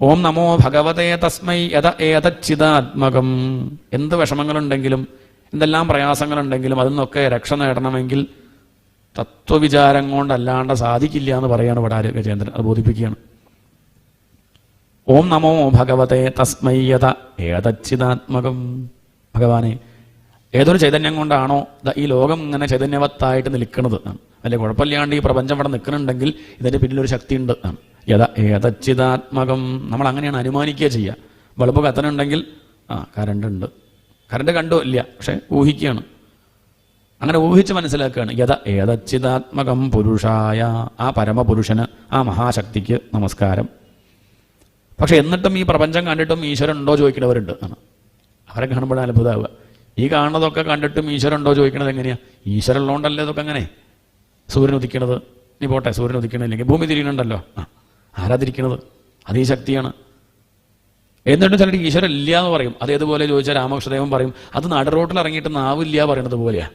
ഓം നമോ ഭഗവതേ തസ്മൈ യഥ ഏതച്ചിതാത്മകം എന്ത് വിഷമങ്ങളുണ്ടെങ്കിലും എന്തെല്ലാം പ്രയാസങ്ങളുണ്ടെങ്കിലും അതിൽ നിന്നൊക്കെ രക്ഷ നേടണമെങ്കിൽ തത്വവിചാരം കൊണ്ടല്ലാണ്ട് സാധിക്കില്ല എന്ന് പറയാണ് ഇവിടെ ഗജേന്ദ്രൻ. അത് ബോധിപ്പിക്കുകയാണ്. ഓം നമോ ഭഗവതേ തസ്മൈ യഥ ഏതച്ചിതാത്മകം ഭഗവാനെ ഏതൊരു ചൈതന്യം കൊണ്ടാണോ ഈ ലോകം ഇങ്ങനെ ചൈതന്യവത്തായിട്ട് നിൽക്കുന്നത് അല്ലെ കുഴപ്പമില്ലാണ്ട് ഈ പ്രപഞ്ചം ഇവിടെ നിൽക്കുന്നുണ്ടെങ്കിൽ ഇതിന്റെ പിന്നിലൊരു ശക്തി ഉണ്ട് എന്നാണ് യഥ ഏതച്ചിതാത്മകം നമ്മൾ അങ്ങനെയാണ് അനുമാനിക്കുക ചെയ്യുക. ബൾബ് കത്തനുണ്ടെങ്കിൽ ആ കറണ്ട് ഉണ്ട് കറണ്ട് കണ്ടോ? ഇല്ല. പക്ഷെ ഊഹിക്കുകയാണ്. അങ്ങനെ ഊഹിച്ച് മനസ്സിലാക്കുകയാണ്. യഥ ഏതച്ചിതാത്മകം പുരുഷായ ആ പരമപുരുഷന് ആ മഹാശക്തിക്ക് നമസ്കാരം. പക്ഷെ എന്നിട്ടും ഈ പ്രപഞ്ചം കണ്ടിട്ടും ഈശ്വരൻ ഉണ്ടോ ചോദിക്കുന്നവരുണ്ട്. ആണ്. അവരെ കാണുമ്പോഴാണ് അത്ഭുതമാവുക ഈ കാണുന്നതൊക്കെ കണ്ടിട്ടും ഈശ്വരൻ ഉണ്ടോ ചോദിക്കണത് എങ്ങനെയാ? ഈശ്വരൻ ഉള്ളതുകൊണ്ടല്ലേ ഇതൊക്കെ അങ്ങനെ? സൂര്യൻ ഉദിക്കണത് നീ പോട്ടെ സൂര്യൻ ഉദിക്കണില്ലെങ്കിൽ ഭൂമി തിരിയണുണ്ടല്ലോ ആ. ആരാതിരിക്കണത് അതേ ശക്തിയാണ്. എന്നിട്ടും ചിലർ ഈശ്വരൻ ഇല്ല എന്ന് പറയും അതേതുപോലെ ചോദിച്ചാൽ രാമകൃഷ്ണദേവൻ പറയും അത് നടുറോട്ടിൽ ഇറങ്ങിയിട്ട് നാവില്ല പറയണത് പോലെയാ.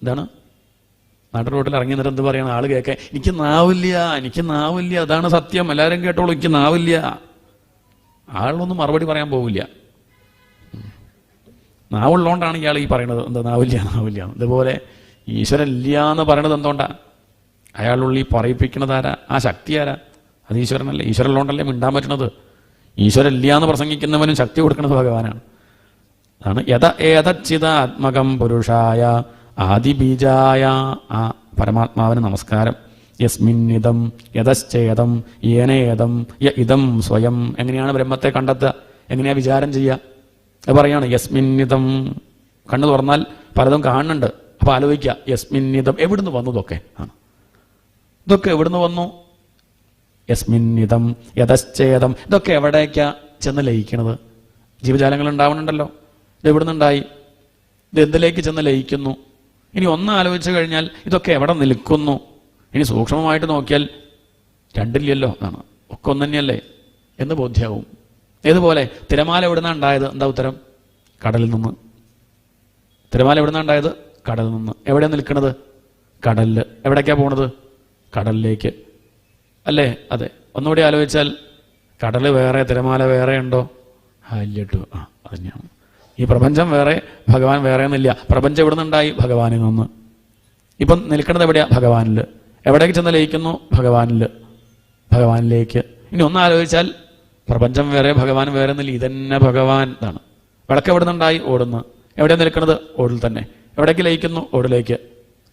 എന്താണ്? നടുറോട്ടിൽ ഇറങ്ങി നിന്നിട്ട് എന്ത് പറയണം ആൾ കേൾക്കാൻ? എനിക്ക് നാവില്ല എനിക്ക് നാവില്ല അതാണ് സത്യം. എല്ലാവരും കേട്ടോളൂ എനിക്ക് നാവില്ല. ആളൊന്നും മറുപടി പറയാൻ പോവില്ല. നാവുള്ളതുകൊണ്ടാണ് ഇയാൾ ഈ പറയണത്. എന്താ നാവില്ല നാവില്ല. ഇതുപോലെ ഈശ്വരൻ ഇല്ല എന്ന് പറയണത് എന്തുകൊണ്ടാണ് അയാളുള്ളിൽ പറയിപ്പിക്കണതാരാ ആ ശക്തി ആരാ? അത് ഈശ്വരനല്ലേ? ഈശ്വരൻ ഉള്ളതുകൊണ്ടല്ലേ മിണ്ടാൻ പറ്റണത്? ഈശ്വരൻ ഇല്ല എന്ന് പ്രസംഗിക്കുന്നവനും ശക്തി കൊടുക്കുന്നത് ഭഗവാനാണ്. അതാണ് യഥ ഏതച്ചിതാത്മകം പുരുഷായ ആദിബീജായ ആ പരമാത്മാവിന് നമസ്കാരം. യസ്മിന്നിതം യതശ്ചേതം ഏനേതം യ ഇതം സ്വയം. എങ്ങനെയാണ് ബ്രഹ്മത്തെ കണ്ടെത്തുക? എങ്ങനെയാ വിചാരം ചെയ്യുക? അത് പറയാണ് യസ്മിന്നിതം. കണ്ണു തുറന്നാൽ പലതും കാണുന്നുണ്ട്. അപ്പോൾ ആലോചിക്കുക യസ്മിന്നിതം എവിടുന്ന് വന്നു ഇതൊക്കെ? ആണ്. ഇതൊക്കെ എവിടുന്ന് വന്നു? യസ്മിന്നിതം യതശ്ചേതം ഇതൊക്കെ എവിടേക്കാ ചെന്ന് ലയിക്കണത്? ജീവജാലങ്ങൾ ഉണ്ടാവണുണ്ടല്ലോ ഇത് എവിടുന്നുണ്ടായി? ഇത് എന്തിലേക്ക് ചെന്ന് ലയിക്കുന്നു? ഇനി ഒന്ന് ആലോചിച്ചു കഴിഞ്ഞാൽ ഇതൊക്കെ എവിടെ നിൽക്കുന്നു? ഇനി സൂക്ഷ്മമായിട്ട് നോക്കിയാൽ രണ്ടില്ലല്ലോ എന്നാണ്. ഒക്കെ ഒന്ന് തന്നെയല്ലേ എന്ന് ബോധ്യാവും. ഏതുപോലെ? തിരമാല എവിടുന്നാ ഉണ്ടായത്? എന്താ ഉത്തരം? കടലിൽ നിന്ന്. തിരമാല എവിടുന്നാ ഉണ്ടായത്? കടലിൽ നിന്ന്. എവിടെയാണ് നിൽക്കുന്നത് കടലിൽ എവിടേക്കാണ് പോണത്? കടലിലേക്ക്. അല്ലേ? അതെ. ഒന്നുകൂടി ആലോചിച്ചാൽ കടൽ വേറെ തിരമാല വേറെ ഉണ്ടോ? ആ ഇല്ലട്ടോ ആ അത് തന്നെയാണ് ഈ പ്രപഞ്ചം വേറെ ഭഗവാൻ വേറെ എന്നില്ല. പ്രപഞ്ചം എവിടെ നിന്നുണ്ടായി? ഭഗവാനിൽ നിന്ന്. ഇപ്പം നിൽക്കുന്നത് എവിടെയാണ് ഭഗവാനിൽ. എവിടേക്ക് ചെന്ന് ലയിക്കുന്നു? ഭഗവാനിൽ. ഭഗവാനിലേക്ക്. ഇനി ഒന്ന് ആലോചിച്ചാൽ പ്രപഞ്ചം വേറെ ഭഗവാൻ വേറെ എന്നില്ല. ഇതന്നെ ഭഗവാൻ. ഇതാണ്. വിളക്ക് എവിടെ നിന്നുണ്ടായി? ഓടുന്നു. എവിടെ നിൽക്കുന്നത്? ഓടിൽ തന്നെ. എവിടേക്ക് ലയിക്കുന്നു? ഓടിലേക്ക്.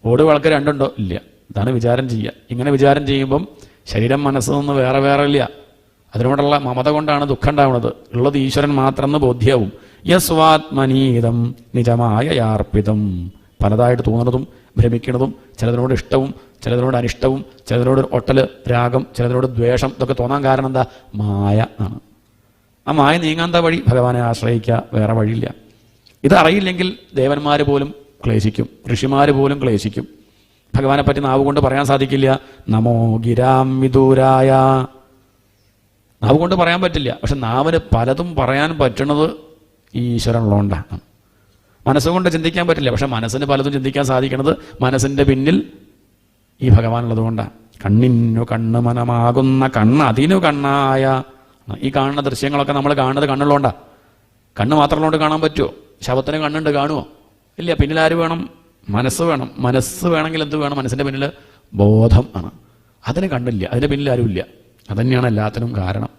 ഓട് വിളക്ക് രണ്ടുണ്ടോ? ഇല്ല. ഇതാണ് വിചാരം ചെയ്യുക. ഇങ്ങനെ വിചാരം ചെയ്യുമ്പം ശരീരം മനസ്സെന്ന് വേറെ വേറെ ഇല്ല അതിനോടുള്ള മമത കൊണ്ടാണ് ദുഃഖം ഉണ്ടാവുന്നത്. ഉള്ളത് ഈശ്വരൻ മാത്രം എന്ന് ബോധ്യവും. യസ്വാത്മനീതം നിജമായ യാർപ്പിതം പലതായിട്ട് തോന്നുന്നതും ഭ്രമിക്കുന്നതും ചിലതിനോട് ഇഷ്ടവും ചിലതിനോട് അനിഷ്ടവും ചിലതിനോട് ഒട്ടൽ രാഗം ചിലതിനോട് ദ്വേഷം ഇതൊക്കെ തോന്നാൻ കാരണം എന്താ? മായ ആണ് ആ മായ നീങ്ങാന്ത വഴി? ഭഗവാനെ ആശ്രയിക്കുക വേറെ വഴിയില്ല. ഇത് അറിയില്ലെങ്കിൽ ദേവന്മാർ പോലും ക്ലേശിക്കും ഋഷിമാർ പോലും ക്ലേശിക്കും. ഭഗവാനെ പറ്റി നാവ് കൊണ്ട് പറയാൻ സാധിക്കില്ല. നമോ ഗിരാം വിദൂരായ. നാവ് കൊണ്ട് പറയാൻ പറ്റില്ല. പക്ഷെ നാവിന് പലതും പറയാൻ പറ്റണത് ഈ ഈശ്വരനുള്ളതുകൊണ്ടാണ്. മനസ്സുകൊണ്ട് ചിന്തിക്കാൻ പറ്റില്ല. പക്ഷെ മനസ്സിന് പലതും ചിന്തിക്കാൻ സാധിക്കുന്നത് മനസ്സിന്റെ പിന്നിൽ ഈ ഭഗവാനുള്ളത് കൊണ്ടാണ് കണ്ണിനു കണ്ണ് മനമാകുന്ന കണ്ണ് അതിനു കണ്ണായ. ഈ കാണുന്ന ദൃശ്യങ്ങളൊക്കെ നമ്മൾ കാണുന്നത് കണ്ണുള്ളതുകൊണ്ടാണ് കണ്ണ് മാത്രമുള്ളതുകൊണ്ട് കാണാൻ പറ്റുമോ ശവത്തിന് കണ്ണുണ്ട് കാണുമോ ഇല്ല പിന്നിൽ ആര് വേണം? മനസ്സ് വേണം. മനസ്സ് വേണമെങ്കിൽ എന്ത് വേണം? മനസ്സിന്റെ പിന്നിൽ ബോധം ആണ്. അതിനെ കണ്ടില്ല. അതിന്റെ പിന്നിൽ ആരുമില്ല. അതന്നെയാണ് എല്ലാത്തിനും കാരണം.